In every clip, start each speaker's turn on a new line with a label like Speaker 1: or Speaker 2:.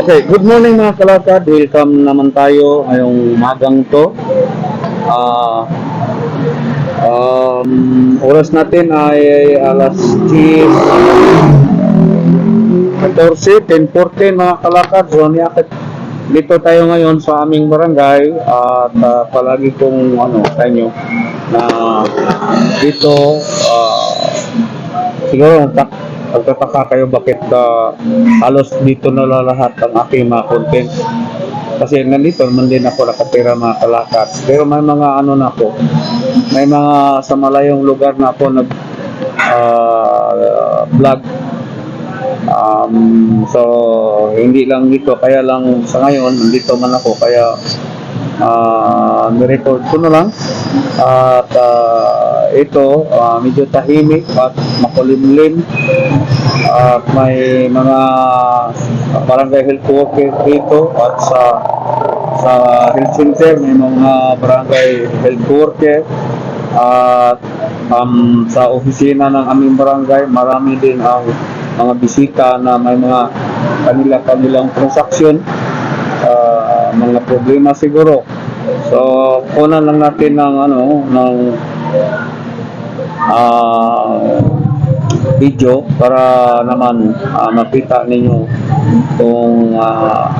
Speaker 1: Okay, good morning mga kalakad. Welcome naman tayo ngayong magang to. Ah, um, oras natin ay alas 10. 14, 10, 14 mga kalakad. So, dito tayo ngayon sa aming barangay at ah, palagi kong ano sa inyo na dito ah, siguro tak pagtataka kayo bakit ah, halos dito na lahat ang aking mga content kasi nandito naman din ako nakatira mga kalakad pero may mga ano na ako may mga sa malayong lugar na ako nag ah, vlog. Um, so, hindi lang dito, kaya lang sa ngayon, nandito man ako, kaya uh, nirecord ko na lang. At ah, ito, ah, medyo tahimik at makulimlim. At may mga barangay health worker dito at sa sa health center may mga barangay health worker at um, sa opisina ng aming barangay marami din ang mga bisita na may mga kanila kanilang ah, mga problema siguro so kunan lang natin ng ano ng ah, video para naman ah, makita ninyo kung ah,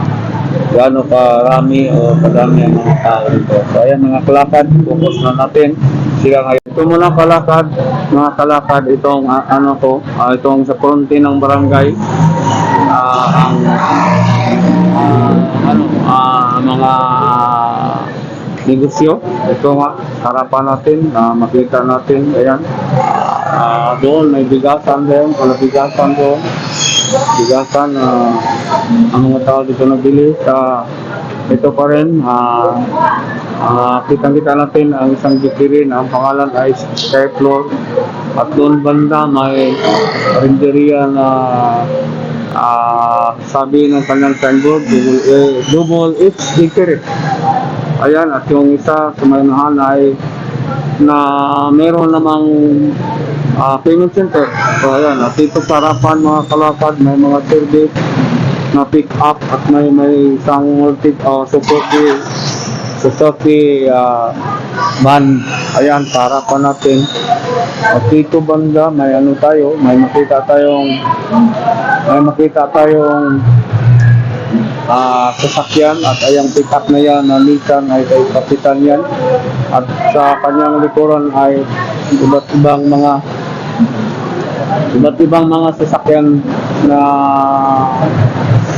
Speaker 1: gaano karami o kadami ang mga tao dito. So ayan mga kalakad, focus na natin. Siga ngayon. Ito muna kalakad, mga kalakad, itong ah, ano to, ah, itong sa fronte ng barangay. ah, ang ah, ano, ah, mga negosyo. Ito nga, harapan natin, ah, makita natin. Ayan. Ah, doon may bigasan doon, wala bigasan doon bigasan na ang mga tao dito nabili sa ito pa rin ah ah, kitang-kita natin ang isang bikirin ang pangalan ay Sky Floor at doon banda may rinderia na ah, sabi ng kanyang signboard double, eh, double H bakery ayan at yung isa sa mayroon ay na meron namang ah, payment center. So ayan, at dito sa harapan mga kalakad, may mga service na pick up at may may isang multi uh, Suzuki Suzuki ah, van. Ayan, sa harapan natin. At dito banda, may ano tayo, may makita tayong may makita tayong ah sasakyan at ayang pick up na yan na Nissan ay kay kapitan yan. At sa kanyang likuran ay iba't ibang mga iba't ibang mga sasakyan na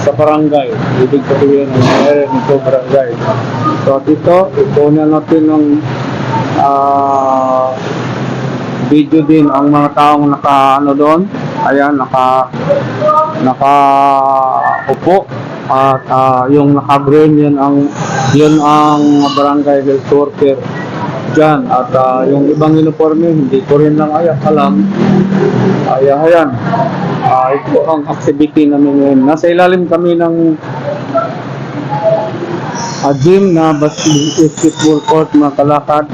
Speaker 1: sa barangay. Ibig sabihin ng mayroon ito barangay. So dito ipunan natin ng ah video din ang mga taong naka ano doon ayan naka naka upo at ah, yung naka green yun ang yun ang barangay health worker dyan. At ah, yung ibang uniforme hindi ko rin lang ayak alam. Ayan ayan. Ah, ito ang activity namin ngayon. Nasa ilalim kami ng ah, gym na basketball court mga kalakad.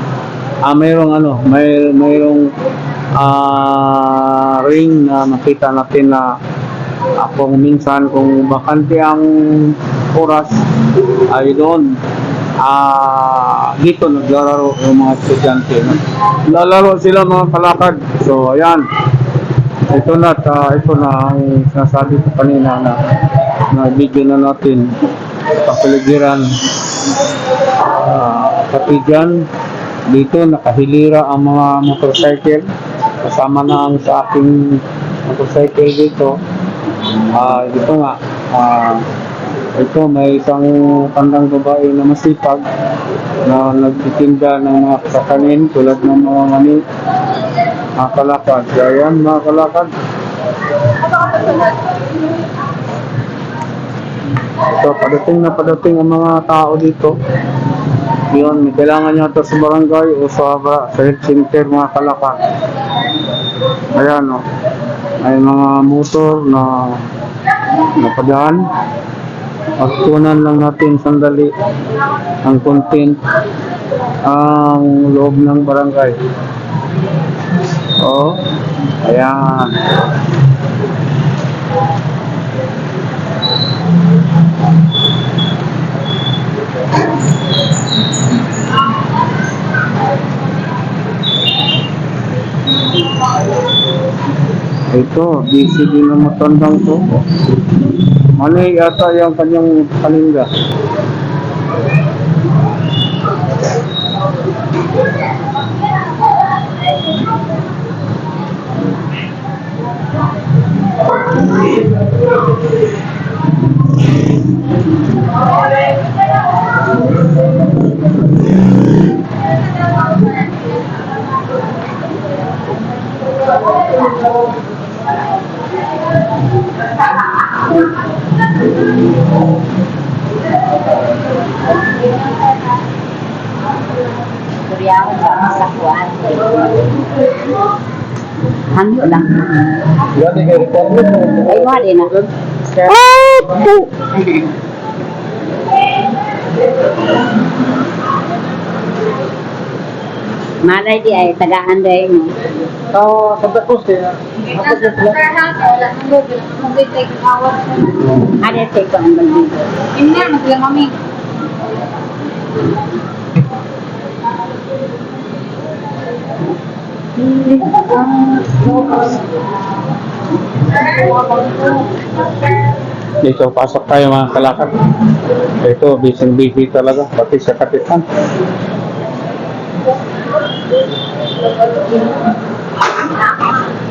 Speaker 1: Ah, mayroong ano may mayroong ah, ring na makita natin na ako minsan kung bakante ang oras ay doon ah dito naglalaro yung mga estudyante no? lalaro sila mga kalakad so ayan. Ito na ta, ito na ang sinasabi ko kanina na na video na natin. Kapaligiran ah pati dyan dito nakahilira ang mga motorcycle kasama na sa aking motorcycle dito. Ah ito nga. Ah ito may isang tandang babae na masipag na nagtitinda ng mga kasakanin tulad ng mga mani mga kalakad. Kaya mga kalakad. Ito padating na padating ang mga tao dito. Yun, may kailangan nyo ito sa barangay o sa, sa health center mga kalakad ayan o may mga motor na napadaan. At lang natin sandali ang content ang loob ng barangay. Oh ayan Ito, busy din ang matandang to. Mali yata yung kanyang kalinga.
Speaker 2: Hangyo lang.
Speaker 1: Kay.
Speaker 2: Ay, wali na. Sir. Malay di ay tagaan day mo.
Speaker 1: Sa Santa Cruz kaya.
Speaker 2: Ada say ko ang balbito.
Speaker 1: Dito, pasok tayo mga kalakad. Ito, busy-busy talaga, pati sa kapitan.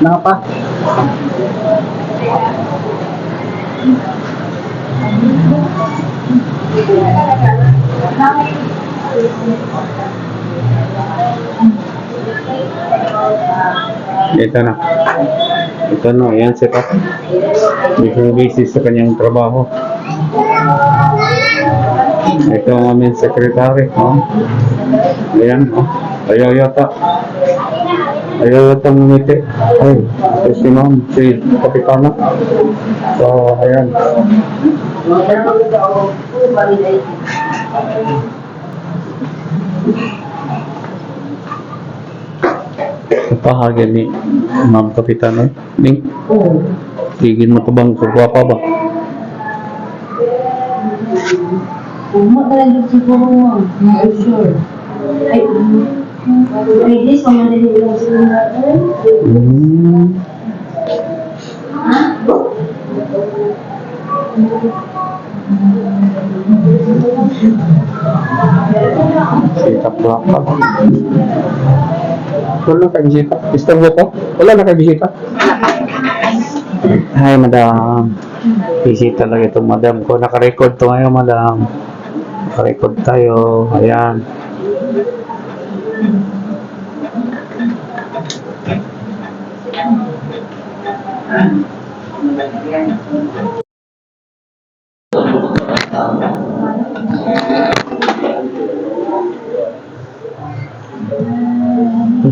Speaker 1: Napa? Ito na. Ito na, yan si Papa. Busy-busy sa kanyang trabaho. Ito ang aming secretary. Oh. Ayan. Oh. Ayaw yata. Ayaw yata ngumiti. Ay, ito si ma'am, si Kapitana. So, ayan. Pahagyan ni Ma'am Kapitana. Ning, tigil mo to bang? Kagwapa ba?
Speaker 2: Uma ka
Speaker 1: Wala na kayo bisita. Mister mo ko? Wala na kayo bisita. Hi, madam. Busy talaga itong madam ko. Naka-record to ngayon, madam. Naka-record tayo. Ayan.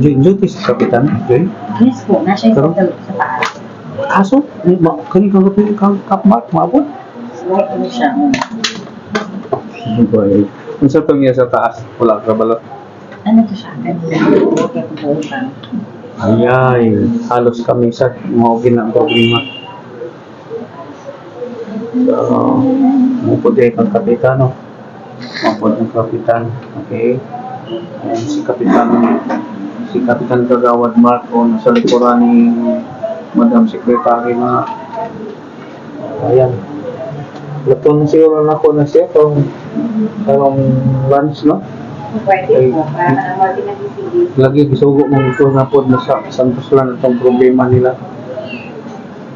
Speaker 1: Joy, duty sa kapitan. Joy.
Speaker 2: Yes po, nasa
Speaker 1: Pero-
Speaker 2: sa sa taas.
Speaker 1: Kaso, may ma kani kang kapil kang kapmat, maabot.
Speaker 2: Slight ano siya.
Speaker 1: Boy. Kung sa pangya sa taas, wala ka balot.
Speaker 2: Ano to siya? Po po siya.
Speaker 1: Ayay, halos kami sa na ang problema. So, mupod eh kang kapitan, no? Mupod ng kapitan, okay? Ayan, si kapitan, si kapitan Kagawad Marco, nasa likuran ni Madam Secretary na ayan. Luto na siguro na ako na siya itong karong lunch, no?
Speaker 2: Pwede po, para naman din
Speaker 1: lagi gisugo mo ito na po na sa santos lang itong problema nila.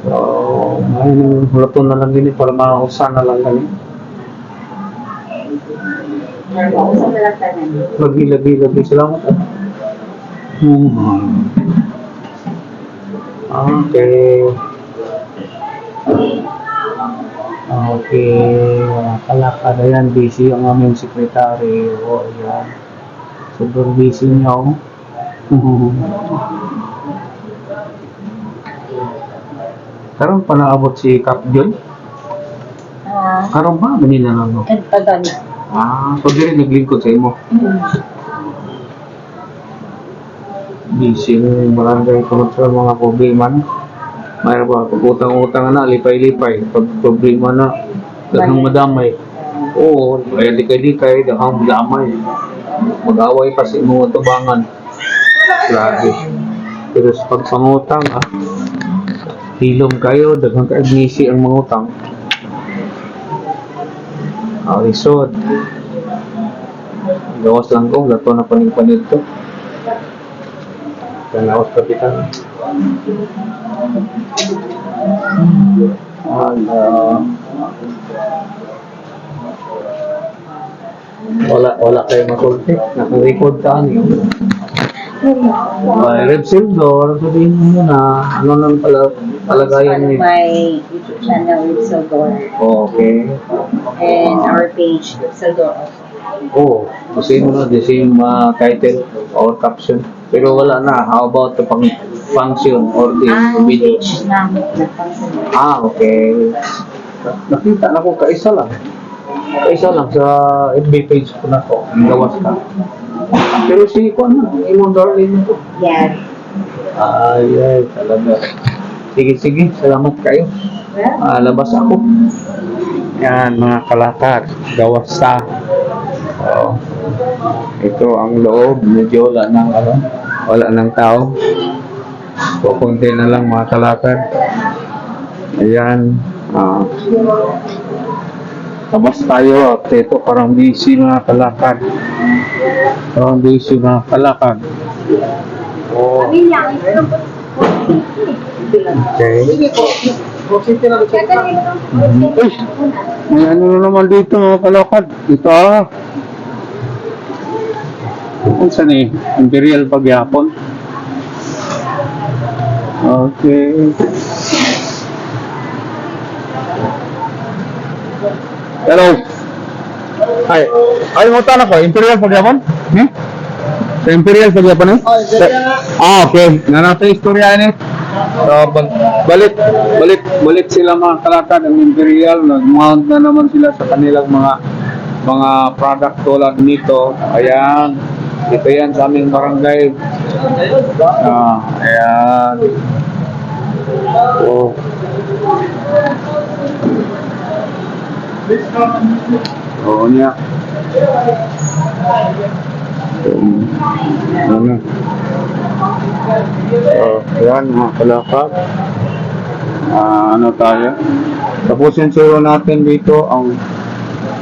Speaker 1: So, ngayon luto na lang gini para mausa na lang gani.
Speaker 2: Sa dalagtanan.
Speaker 1: Lagi, lagi, lagi. Salamat. Ah. Hmm. Okay. Okay. Mga kalakad. Ayan, busy ang aming sekretary. O, ayan. Sobrang busy niya, oh. Karon pa naabot si Cap John?
Speaker 2: Ah,
Speaker 1: Karon ba? Manila lang, no?
Speaker 2: kadpagan.
Speaker 1: Ah, so diri naglingkod sa imo. Busy ng barangay sa mga problema na. Mayroon ba, pag utang-utang na, lipay-lipay. Pag problema na, daghang madamay. Oo, kaya di kay di kay daghang madamay. Mag-away pa si mo tubangan. Grabe. Pero sa pagpangutang, ah, hilom kayo, daghang ka-admisi ang mangutang. Ah, resort. Gawas lang ko, lato na paning panito. Kanaos kapitan. And, uh, wala wala kayo masulti. Naka-record ka niyo. May Red Silver, sabihin mo na, ano nang pala, palagayan niyo.
Speaker 2: my YouTube channel, Ipsodor,
Speaker 1: Okay.
Speaker 2: and our page, Ipsodor also.
Speaker 1: Oo. Oh, the same na, the same uh, title or caption. Pero wala na. How about the pang function or the
Speaker 2: Ang
Speaker 1: video? Ah, okay. Nakita na ko kaisa lang. Kaisa lang sa FB page ko na ko. Ang gawas ka. Pero si ko na, imong darling ko.
Speaker 2: Yes.
Speaker 1: Ay, ay, talaga. Sige, sige. Salamat kayo. Ah, labas ako. Yan, mga kalakar. Gawas sa. Oh. Ito ang loob. Medyo wala ng ano. Wala ng tao. Pupunti na lang mga kalakar. Ayan. Ah. Labas tayo. Ito parang busy mga kalakar. Parang busy mga kalakar. Oh. Okay. Uy, may ano na naman dito mga kalakad. Ito ah. Kung saan eh? Imperial pagyapon. Okay. Hello. Ay, ay mo tanong ko, Imperial pagyapon? Hmm? Sa Imperial pagyapon eh? Ah, okay. Nanatay istorya ni. So, bal- balik, balik, balik sila mga kalakad ng Imperial. Nag-mount na naman sila sa kanilang mga mga product tulad nito. Ayan. Ito yan sa aming barangay. Ah, ayan. Oh. Oo niya. Um, ano? So, yan mga kalakad. Ah, ano tayo? Tapusin siguro natin dito ang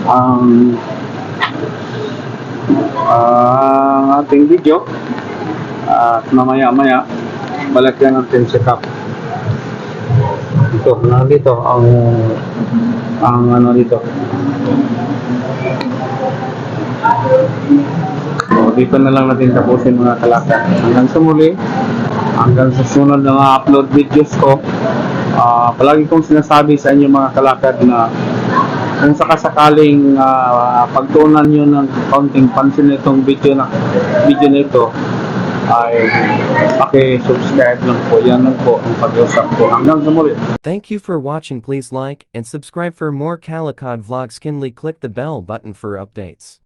Speaker 1: ang ang ating video at mamaya maya balagyan natin sa cup. Ito na dito ang ang ano dito. So, dito na lang natin tapusin mga kalakad. Hanggang sa muli, hanggang sa sunod na upload videos ko, ah, palagi kong sinasabi sa inyo mga kalakad na kung sakasakaling uh, pagtuunan nyo ng kaunting pansin itong video na video na ito ay paki-subscribe lang po. Yan lang po ang pag-usap ko. Hanggang sa muli.
Speaker 3: Thank you for watching please like and subscribe for more Calicod vlogs kindly click the bell button for updates.